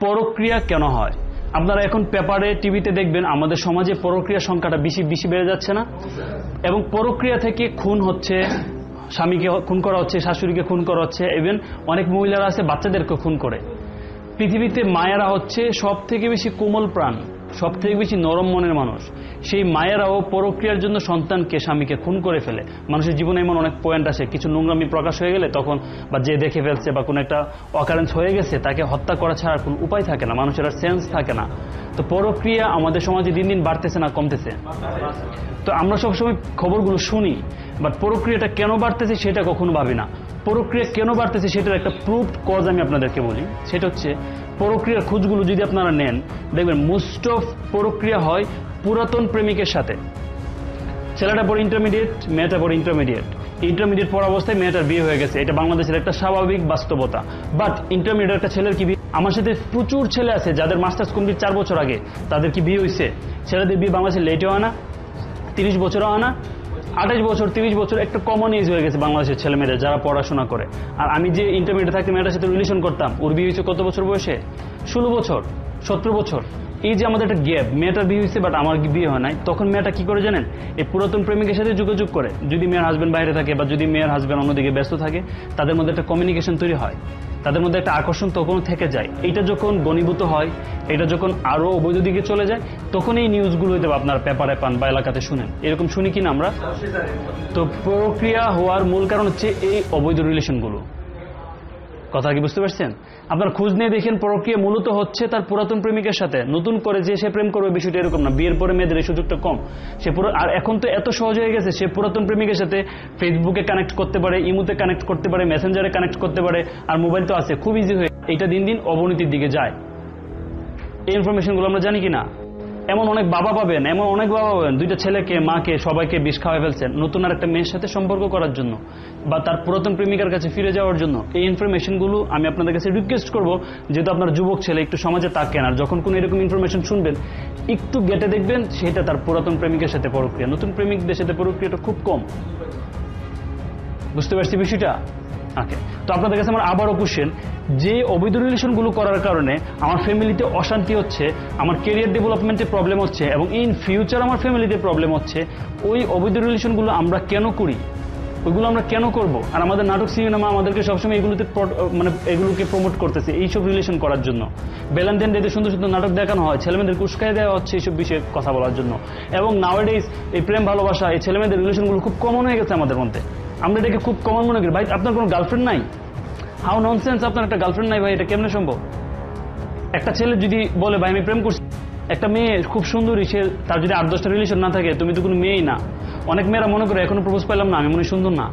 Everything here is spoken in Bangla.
পরক্রিয়া কেন হয়? আপনারা এখন পেপারে, টিভিতে দেখবেন আমাদের সমাজে পরক্রিয়া সংখ্যাটা বেশি বেশি বেড়ে যাচ্ছে না? এবং পরক্রিয়া থেকে খুন হচ্ছে, স্বামীকে খুন করা হচ্ছে, শাশুড়িকে খুন করা হচ্ছে ইভেন অনেক মহিলারা আছে, বাচ্চাদেরকে খুন করে। পৃথিবীতে মায়েরা হচ্ছে সব থেকে বেশি কোমল প্রাণ। সব থেকে বেশি নরম মনের মানুষ। সেই মায়েরাও পরক্রিয়ার জন্য সন্তানকে স্বামীকে খুন করে ফেলে। মানুষের জীবনে এমন অনেক পয়েন্ট আসে কিছু নোংরামি প্রকাশ হয়ে গেলে তখন বা যে দেখে ফেলছে বা কোনো একটা অকারেন্স হয়ে গেছে, তাকে হত্যা করা ছাড়া কোনো উপায় থাকে না, মানুষের আর সেন্স থাকে না। তো পরক্রিয়া আমাদের সমাজে দিন দিন বাড়তেছে না, কমতেছে। তো আমরা সবসময় খবরগুলো শুনি বাট প্রক্রিয়াটা কেন বাড়তেছে সেটা কখনো ভাবি না। প্রক্রিয়া কেন বাড়তেছে সেটার একটা প্রুফ কজ আমি আপনাদেরকে বলি। সেটা হচ্ছে প্রক্রিয়ার খোঁজগুলো যদি আপনারা নেন, দেখবেন মোস্ট অফ প্রক্রিয়া হয় পুরাতন প্রেমিকের সাথে। ছেলেটা পড়ে ইন্টারমিডিয়েট মেয়েটা পড়ে ইন্টারমিডিয়েট ইন্টারমিডিয়েট পড়া অবস্থায় মেয়েটার বিয়ে হয়ে গেছে। এটা বাংলাদেশের একটা স্বাভাবিক বাস্তবতা। বাট ইন্টারমিডিয়েট একটা ছেলের কি আমার সাথে প্রচুর ছেলে আছে যাদের মাস্টার্স কমপ্লিট চার বছর আগে তাদের কি বিয়ে হয়েছে ছেলেদের বিয়ে বাংলাদেশে লেটেও আনা তিরিশ বছরও আনা আঠাশ বছর, তিরিশ বছর একটা কমন এজ হয়ে গেছে বাংলাদেশের ছেলে মেয়েদের যারা পড়াশোনা করে। আর আমি যে ইন্টারমিডিয়েট থাকতে, মেয়েটার সাথে রিলেশন করতাম ওর বিয়ে হয়েছে কত বছর বয়সে? ষোলো বছর। সতেরো বছর। এই যে আমাদের একটা গ্যাপ মেয়েটার বিয়ে হয়েছে বাট আমার বিয়ে হয় নাই, তখন মেয়েটা কি করে জানেন? এই পুরাতন প্রেমিকের সাথে যোগাযোগ করে। যদি মেয়ের হাজবেন্ড বাইরে থাকে বা যদি মেয়ের হাজবেন্ড অন্যদিকে ব্যস্ত থাকে, তাদের মধ্যে একটা কমিউনিকেশন তৈরি হয়। তাদের মধ্যে একটা আকর্ষণ তখন থেকে যায়। এটা যখন গণীভূত হয় এটা যখন আরও অবৈধ দিকে চলে যায়, তখন এই নিউজগুলো হয়তো আপনার পেপারে পান বা এলাকাতে শুনেন। এরকম শুনি কিনা আমরা? তো প্রক্রিয়া হওয়ার মূল কারণ হচ্ছে এই অবৈধ রিলেশনগুলো কথা কি বুঝতে পারছেন? আপনার খোঁজ নিয়ে দেখেন প্রক্রিয়া মূলত হচ্ছে তার পুরাতন প্রেমিকের সাথে। নতুন করে যে সে প্রেম করবে বিষয়টা এরকম না। বিয়ের পরে মেয়েদের এই সুযোগটা কম। সে পুরো আর এখন তো এত সহজ হয়ে গেছে, সে পুরাতন প্রেমিকের সাথে ফেসবুকে কানেক্ট করতে পারে, ইমুতে কানেক্ট করতে পারে মেসেঞ্জারে কানেক্ট করতে পারে, আর মোবাইল তো আছে। খুব ইজি হয়ে এটা দিন দিন অবনতির দিকে যায়। এই ইনফরমেশনগুলো আমরা জানি কি না এমন অনেক বাবা পাবেন, এমন অনেক বাবা পাবেন, দুইটা ছেলেকে, মাকে, সবাইকে বিষ খাওয়াই ফেলছেন নতুন আর একটা মেয়ের সাথে সম্পর্ক করার জন্য বা তার পুরাতন প্রেমিকার কাছে ফিরে যাওয়ার জন্য। এই ইনফরমেশনগুলো আমি আপনাদের কাছে রিকোয়েস্ট করব, যেহেতু আপনার যুবক ছেলে একটু সমাজে তাকেন আর যখন কোনো এরকম ইনফরমেশন শুনবেন, একটু গেটে দেখবেন, সেটা তার পুরাতন প্রেমিকের সাথে প্রক্রিয়া। নতুন প্রেমিকদের সাথে পরক্রিয়াটা খুব কম। বুঝতে পারছি বিষয়টা? ওকে তো আপনাদের কাছে আমার আবারও কোশ্চেন যে অবৈধ রিলেশনগুলো করার কারণে আমার ফ্যামিলিতে অশান্তি হচ্ছে, আমার কেরিয়ার ডেভেলপমেন্টে প্রবলেম হচ্ছে এবং ইন ফিউচার আমার ফ্যামিলিতে প্রবলেম হচ্ছে, ওই অবৈধ রিলেশনগুলো আমরা কেন করি? ওইগুলো আমরা কেন করব? আর আমাদের নাটক সিনেমা আমাদেরকে সবসময় এগুলোতে মানে এগুলোকে প্রমোট করতেছে, এইসব রিলেশন করার জন্য। ভ্যালেন্টাইন ডেতে সুন্দর সুন্দর নাটক দেখানো হয়, ছেলেমেয়েদের উস্কাই দেওয়া হচ্ছে এইসব বিষয়ে কথা বলার জন্য। এবং নাওয়াডেজ এই প্রেম ভালোবাসা, এই ছেলেমেয়েদের রিলেশনগুলো খুব কমন হয়ে গেছে আমাদের মধ্যে। আমরা এটাকে খুব কমন মনে করি। ভাই, আপনার কোনো গার্লফ্রেন্ড নাই? হাউ ননসেন্স আপনার একটা গার্লফ্রেন্ড নাই ভাই, এটা কেমনে সম্ভব? একটা ছেলে যদি বলে, ভাই, আমি প্রেম করছি। একটা মেয়ে খুব সুন্দরী, সে তার যদি আট দশটা রিলেশন না থাকে, তুমি তো কোনো মেয়েই না। অনেক মেয়েরা মনে করে, এখনও প্রপোজ পাইলাম না, আমি মনে সুন্দর না।